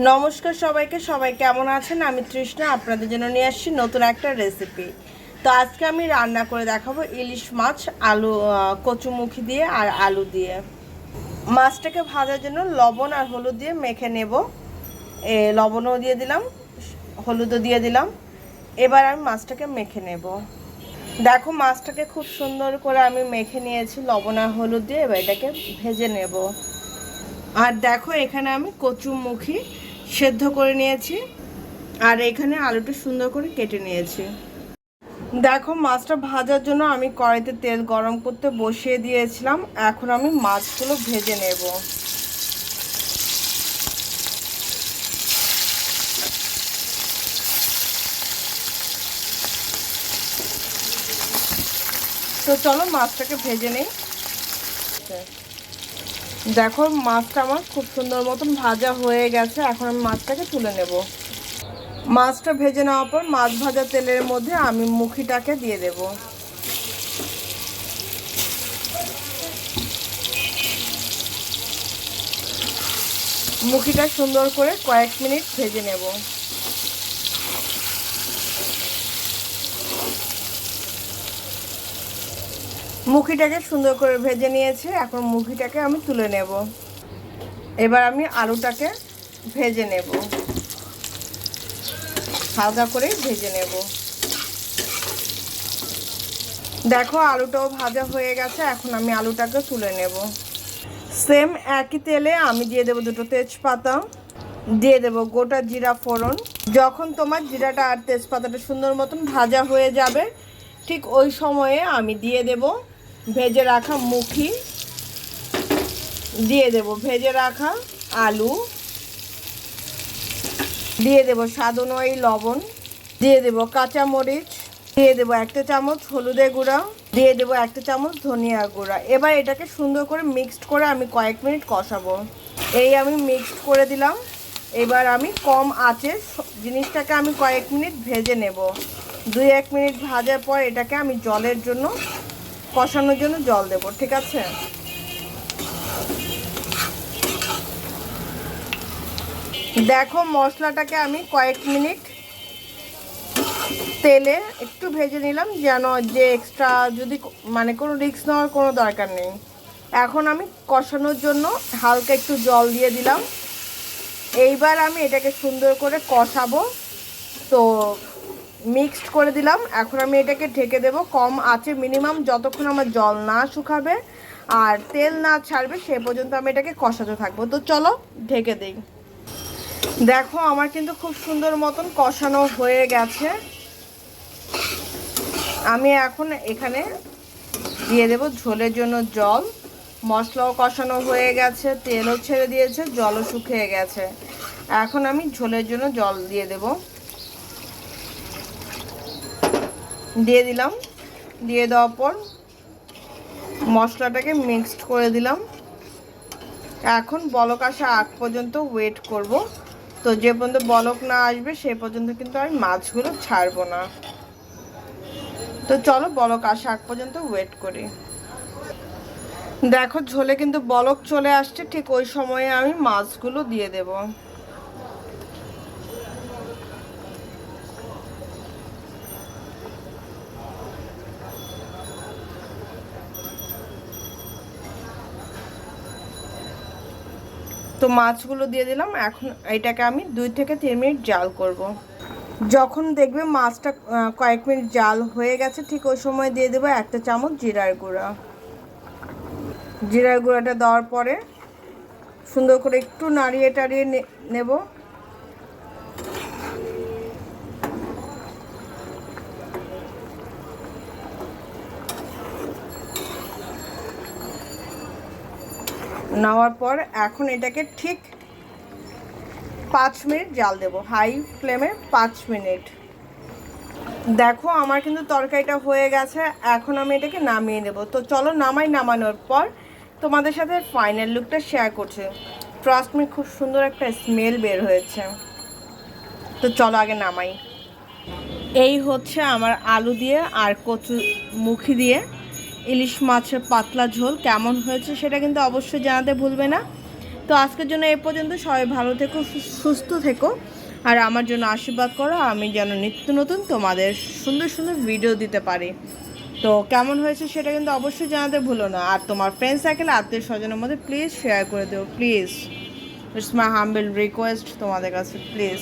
নমস্কার সবাইকে, সবাই কেমন আছেন? আমি তৃষ্ণা, আপনাদের জন্য নিয়ে আসছি নতুন একটা রেসিপি তো আজকে আমি রান্না করে দেখাবো ইলিশ মাছ, আলু কচুমুখি দিয়ে আর আলু দিয়ে। মাছটাকে ভাজার জন্য লবণ আর হলুদ দিয়ে মেখে নেব। এ, লবণও দিয়ে দিলাম, হলুদও দিয়ে দিলাম। এবার আমি মাছটাকে মেখে নেব। দেখো, মাছটাকে খুব সুন্দর করে আমি মেখে নিয়েছি, লবণ আর হলুদ দিয়ে। এবার এটাকে ভেজে নেব। আর দেখো, এখানে আমি কচুমুখী সেদ্ধ করে নিয়েছি। আর এখানে আলুটা সুন্দর করে কেটে নিয়েছি। দেখো, মাছটা ভাজার জন্য আমি কড়াইতে তেল গরম করতে বসিয়ে দিয়েছিলাম। এখন আমি মাছগুলো ভেজে নেব। তো চলো, মাছটাকে ভেজে নেই। দেখো, মাছটা আমার খুব সুন্দর মতন ভাজা হয়ে গেছে। এখন আমি মাছটাকে তুলে নেব। মাছটা ভেজে নেওয়ার পর মাছ ভাজা তেলের মধ্যে আমি মুখিটাকে দিয়ে দেব। মুখিটা সুন্দর করে কয়েক মিনিট ভেজে নেব। মুখিটাকে সুন্দর করে ভেজে নিয়েছে, এখন মুখিটাকে আমি তুলে নেব। এবার আমি আলুটাকে ভেজে নেব। হালকা করে ভেজে নেব। দেখো, আলুটাও ভাজা হয়ে গেছে, এখন আমি আলুটাকে তুলে নেব। সেম একই তেলে আমি দিয়ে দেবো দুটো তেজপাতা, দিয়ে দেবো গোটা জিরা ফোড়ন। যখন তোমার জিরাটা আর তেজপাতাটা সুন্দর মতন ভাজা হয়ে যাবে, ঠিক ওই সময়ে আমি দিয়ে দেব ভেজে রাখা মুখি। দিয়ে দেব, ভেজে রাখা আলু। দিয়ে দেব স্বাদ অনুযায়ী লবণ। দিয়ে দেব কাঁচা মরিচ। দিয়ে দেব একটা চামচ হলুদের গুঁড়া। দিয়ে দেব একটা চামচ ধনিয়া গুঁড়া। এবার এটাকে সুন্দর করে মিক্সড করে আমি কয়েক মিনিট কষাবো। এই আমি মিক্সড করে দিলাম। এবার আমি কম আঁচে জিনিসটাকে আমি কয়েক মিনিট ভেজে নেব। দুই এক মিনিট ভাজার পর এটাকে আমি জলের জন্য কষানোর জন্য জল দেব, ঠিক আছে? দেখো মশলাটাকে আমি কয়েক মিনিট তেলে একটু ভেজে নিলাম, যেন যে এক্সট্রা যদি মানে কোনো রিক্স নেওয়ার কোনো দরকার নেই। এখন আমি কষানোর জন্য হালকা একটু জল দিয়ে দিলাম। এইবার আমি এটাকে সুন্দর করে কষাবো। তো মিক্সড করে দিলাম। এখন আমি এটাকে ঢেকে দেব। কম আছে, মিনিমাম যতক্ষণ আমার জল না শুকাবে আর তেল না ছাড়বে, সে পর্যন্ত আমি এটাকে কষাতে থাকব। তো চলো, ঢেকে দিই। দেখো, আমার কিন্তু খুব সুন্দর মতন কষানো হয়ে গেছে। আমি এখন এখানে দিয়ে দেব ঝোলের জন্য জল। মশলাও কষানো হয়ে গেছে, তেলও ছেড়ে দিয়েছে, জলও শুকিয়ে গেছে। এখন আমি ঝোলের জন্য জল দিয়ে দেব। দিয়ে দিলাম। দিয়ে দেওয়ার পর মশলাটাকে মিক্সড করে দিলাম। এখন বলক আসা আগ পর্যন্ত ওয়েট করব। তো যে পর্যন্ত বলক না আসবে, সে পর্যন্ত কিন্তু আমি মাছগুলো ছাড়বো না। তো চলো বলক আসা আগ পর্যন্ত ওয়েট করি। দেখো ঝোলে কিন্তু বলক চলে আসছে, ঠিক ওই সময়ে আমি মাছগুলো দিয়ে দেব। তো মাছগুলো দিয়ে দিলাম। এখন এটাকে আমি দুই থেকে তিন মিনিট জাল করব। যখন দেখবে মাছটা কয়েক মিনিট জাল হয়ে গেছে, ঠিক ওই সময় দিয়ে দেবো একটা চামচ জিরার গুঁড়া। জিরার গুঁড়াটা দেওয়ার পরে সুন্দর করে একটু নাড়িয়ে টাড়িয়ে নেব। নেওয়ার পর এখন এটাকে ঠিক পাঁচ মিনিট জাল দেবো। হাই ফ্লেমে পাঁচ মিনিট। দেখো আমার কিন্তু তরকারিটা হয়ে গেছে, এখন আমি এটাকে নামিয়ে নেব। তো চলো নামাই নামানোর পর তোমাদের সাথে ফাইনাল লুকটা শেয়ার করছি। ট্রাস্ট মি খুব সুন্দর একটা স্মেল বের হয়েছে। তো চলো আগে নামাই। এই হচ্ছে আমার আলু দিয়ে আর কচু মুখি দিয়ে। ইলিশ মাছের পাতলা ঝোল কেমন হয়েছে সেটা কিন্তু অবশ্যই জানাতে ভুলবে না। তো আজকের জন্য এ পর্যন্ত, সবাই ভালো থেকো সুস্থ থেকো, আর আমার জন্য আশীর্বাদ করো, আমি যেন নিত্য নতুন তোমাদের সুন্দর সুন্দর ভিডিও দিতে পারি। তো কেমন হয়েছে সেটা কিন্তু অবশ্যই জানাতে ভুলো না, আর তোমার ফ্রেন্ড সার্কেল আত্মীয় স্বজনের মধ্যে প্লিজ শেয়ার করে দিও please it's my humble request তোমাদের কাছে প্লিজ